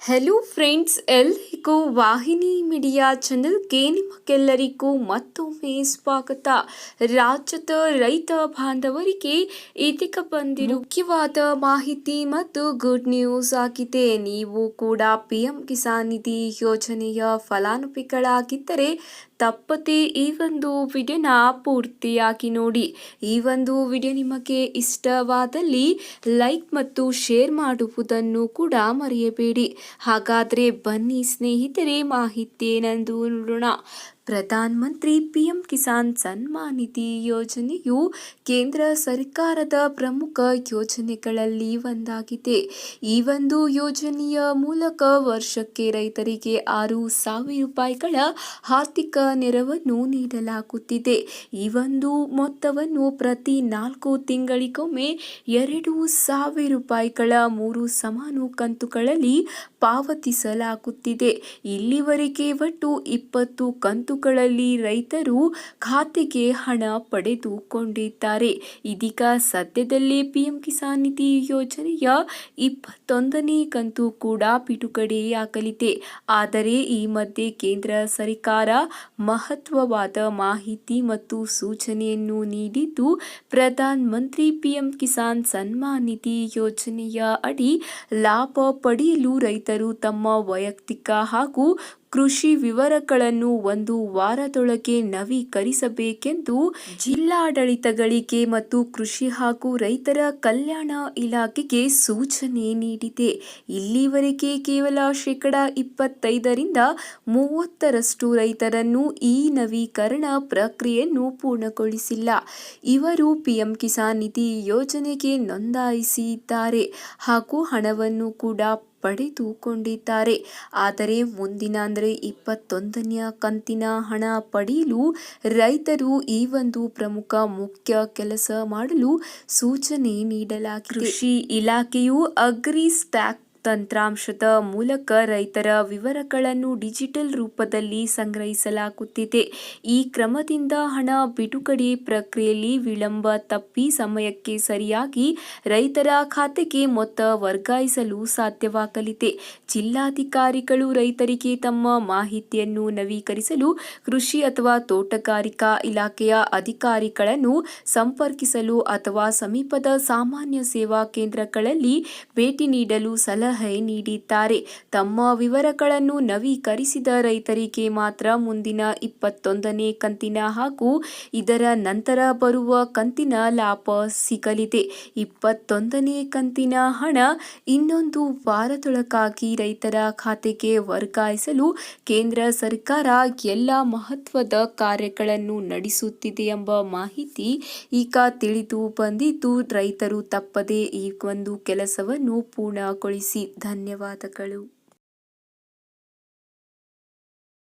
Hello friends ಎಲ್ಲರಿಗೂ ವಾಹಿನಿ media ಚಾನೆಲ್ಗೆ ನಿಮಗೆಲ್ಲರಿಗೂ ಮತ್ತೊಮ್ಮೆ ಸ್ವಾಗತ ರಾಜ್ಯದ ರೈತ ಬಾಂಧವರಿಗೆ ಇದೀಗ ಬಂದಿರೋ ಮುಖ್ಯವಾದ ಮಾಹಿತಿ ಮತ್ತು ಗುಡ್ ನ್ಯೂಸ್ ಆಗಿದೆ ನೀವು ಕೂಡ ಪಿ ಎಂ ಕಿಸಾನ್ ನಿಧಿ ಯೋಜನೆಯ ಫಲಾನುಭವಿಗಳಾಗಿದ್ದರೆ ತಪ್ಪದೆ ಈ ಒಂದು ವಿಡಿಯೋನ ಪೂರ್ತಿಯಾಗಿ ನೋಡಿ. ಈ ಒಂದು ವಿಡಿಯೋ ನಿಮಗೆ ಇಷ್ಟವಾದಲ್ಲಿ ಲೈಕ್ ಮತ್ತು ಶೇರ್ ಮಾಡುವುದನ್ನು ಕೂಡ ಮರೆಯಬೇಡಿ. ಹಾಗಾದರೆ ಬನ್ನಿ ಸ್ನೇಹಿತರೆ ಮಾಹಿತಿ ಏನೆಂದು ನೋಡೋಣ. ಪ್ರಧಾನ ಮಂತ್ರಿ ಪಿಎಂ ಕಿಸಾನ್ ಸನ್ಮಾನ್ ನಿಧಿ ಯೋಜನೆಯು ಕೇಂದ್ರ ಸರ್ಕಾರದ ಪ್ರಮುಖ ಯೋಜನೆಗಳಲ್ಲಿ ಒಂದಾಗಿದೆ. ಈ ಒಂದು ಯೋಜನೆಯ ಮೂಲಕ ವರ್ಷಕ್ಕೆ ರೈತರಿಗೆ ಆರು ಸಾವಿರ ರೂಪಾಯಿಗಳ ಆರ್ಥಿಕ ನೆರವನ್ನು ನೀಡಲಾಗುತ್ತಿದೆ. ಈ ಒಂದು ಮೊತ್ತವನ್ನು ಪ್ರತಿ ನಾಲ್ಕು ತಿಂಗಳಿಗೊಮ್ಮೆ ಎರಡು ಸಾವಿರ ರೂಪಾಯಿಗಳ ಮೂರು ಸಮಾನ ಕಂತುಗಳಲ್ಲಿ ಪಾವತಿಸಲಾಗುತ್ತಿದೆ. ಇಲ್ಲಿವರೆಗೆ ಒಟ್ಟು ಇಪ್ಪತ್ತು ಕಂತುಗಳಲ್ಲಿ ರೈತರು ಖಾತೆಗೆ ಹಣ ಪಡೆದುಕೊಂಡಿದ್ದಾರೆ. ಇದೀಗ ಸದ್ಯದಲ್ಲೇ ಪಿಎಂ ಕಿಸಾನ್ ನಿಧಿ ಯೋಜನೆಯ ಇಪ್ಪತ್ತೊಂದನೇ ಕಂತು ಕೂಡ ಬಿಡುಗಡೆಯಾಗಲಿದೆ. ಆದರೆ ಈ ಮಧ್ಯೆ ಕೇಂದ್ರ ಸರ್ಕಾರ ಮಹತ್ವವಾದ ಮಾಹಿತಿ ಮತ್ತು ಸೂಚನೆಯನ್ನು ನೀಡಿದ್ದು, ಪ್ರಧಾನ ಮಂತ್ರಿ ಪಿಎಂ ಕಿಸಾನ್ ಸನ್ಮಾನ್ ನಿಧಿ ಯೋಜನೆಯ ಅಡಿ ಲಾಭ ಪಡೆಯಲು ರೈತರು ತಮ್ಮ ವೈಯಕ್ತಿಕ ಹಾಗೂ ಕೃಷಿ ವಿವರಗಳನ್ನು ಒಂದು ವಾರದೊಳಗೆ ನವೀಕರಿಸಬೇಕೆಂದು ಜಿಲ್ಲಾಡಳಿತಗಳಿಗೆ ಮತ್ತು ಕೃಷಿ ಹಾಗೂ ರೈತರ ಕಲ್ಯಾಣ ಇಲಾಖೆಗೆ ಸೂಚನೆ ನೀಡಿದೆ. ಇಲ್ಲಿವರೆಗೆ ಕೇವಲ ಶೇಕಡ ಇಪ್ಪತ್ತೈದರಿಂದ ಮೂವತ್ತರಷ್ಟು ರೈತರನ್ನು ಈ ನವೀಕರಣ ಪ್ರಕ್ರಿಯೆಯನ್ನು ಪೂರ್ಣಗೊಳಿಸಿಲ್ಲ. ಇವರು ಪಿಎಂ ಕಿಸಾನ್ ನಿಧಿ ಯೋಜನೆಗೆ ನೋಂದಾಯಿಸಿದ್ದಾರೆ. ಹಾಗೂ ಹಣವನ್ನು ಕೂಡ ಪಡೆದುಕೊಂಡಿದ್ದಾರೆ ಆದರೆ ಮುಂದಿನ, ಅಂದರೆ ಇಪ್ಪತ್ತೊಂದನೆಯ ಕಂತಿನ ಹಣ ಪಡೆಯಲು ರೈತರು ಈ ಒಂದು ಪ್ರಮುಖ ಮುಖ್ಯ ಕೆಲಸ ಮಾಡಲು ಸೂಚನೆ ನೀಡಲಾಗಿದೆ. ಕೃಷಿ ಇಲಾಖೆಯು ಅಗ್ರಿ ಸ್ಟ್ಯಾಕ್ ತಂತ್ರಾಂಶದ ಮೂಲಕ ರೈತರ ವಿವರಗಳನ್ನು ಡಿಜಿಟಲ್ ರೂಪದಲ್ಲಿ ಸಂಗ್ರಹಿಸಲಾಗುತ್ತಿದೆ. ಈ ಕ್ರಮದಿಂದ ಹಣ ಬಿಡುಗಡೆ ಪ್ರಕ್ರಿಯೆಯಲ್ಲಿ ವಿಳಂಬ ತಪ್ಪಿ ಸಮಯಕ್ಕೆ ಸರಿಯಾಗಿ ರೈತರ ಖಾತೆಗೆ ಮೊತ್ತ ವರ್ಗಾಯಿಸಲು ಸಾಧ್ಯವಾಗಲಿದೆ. ಜಿಲ್ಲಾಧಿಕಾರಿಗಳು ರೈತರಿಗೆ ತಮ್ಮ ಮಾಹಿತಿಯನ್ನು ನವೀಕರಿಸಲು ಕೃಷಿ ಅಥವಾ ತೋಟಗಾರಿಕಾ ಇಲಾಖೆಯ ಅಧಿಕಾರಿಗಳನ್ನು ಸಂಪರ್ಕಿಸಲು ಅಥವಾ ಸಮೀಪದ ಸಾಮಾನ್ಯ ಸೇವಾ ಕೇಂದ್ರಗಳಲ್ಲಿ ಭೇಟಿ ನೀಡಲು ಸಲಹೆ ಸಲಹೆ ನೀಡಿದ್ದಾರೆ. ತಮ್ಮ ವಿವರಗಳನ್ನು ನವೀಕರಿಸಿದ ರೈತರಿಗೆ ಮಾತ್ರ ಮುಂದಿನ ಇಪ್ಪತ್ತೊಂದನೇ ಕಂತಿನ ಹಾಗೂ ಇದರ ನಂತರ ಬರುವ ಕಂತಿನ ಲಾಭ ಸಿಗಲಿದೆ. ಇಪ್ಪತ್ತೊಂದನೇ ಕಂತಿನ ಹಣ ಇನ್ನೊಂದು ವಾರದೊಳಗಾಗಿ ರೈತರ ಖಾತೆಗೆ ವರ್ಗಾಯಿಸಲು ಕೇಂದ್ರ ಸರ್ಕಾರ ಎಲ್ಲ ಮಹತ್ವದ ಕಾರ್ಯಗಳನ್ನು ನಡೆಸುತ್ತಿದೆ ಎಂಬ ಮಾಹಿತಿ ಈಗ ತಿಳಿದು ಬಂದಿದ್ದು, ರೈತರು ತಪ್ಪದೇ ಈ ಒಂದು ಕೆಲಸವನ್ನು ಪೂರ್ಣಗೊಳಿಸಿ ಧನ್ಯವಾದಗಳು.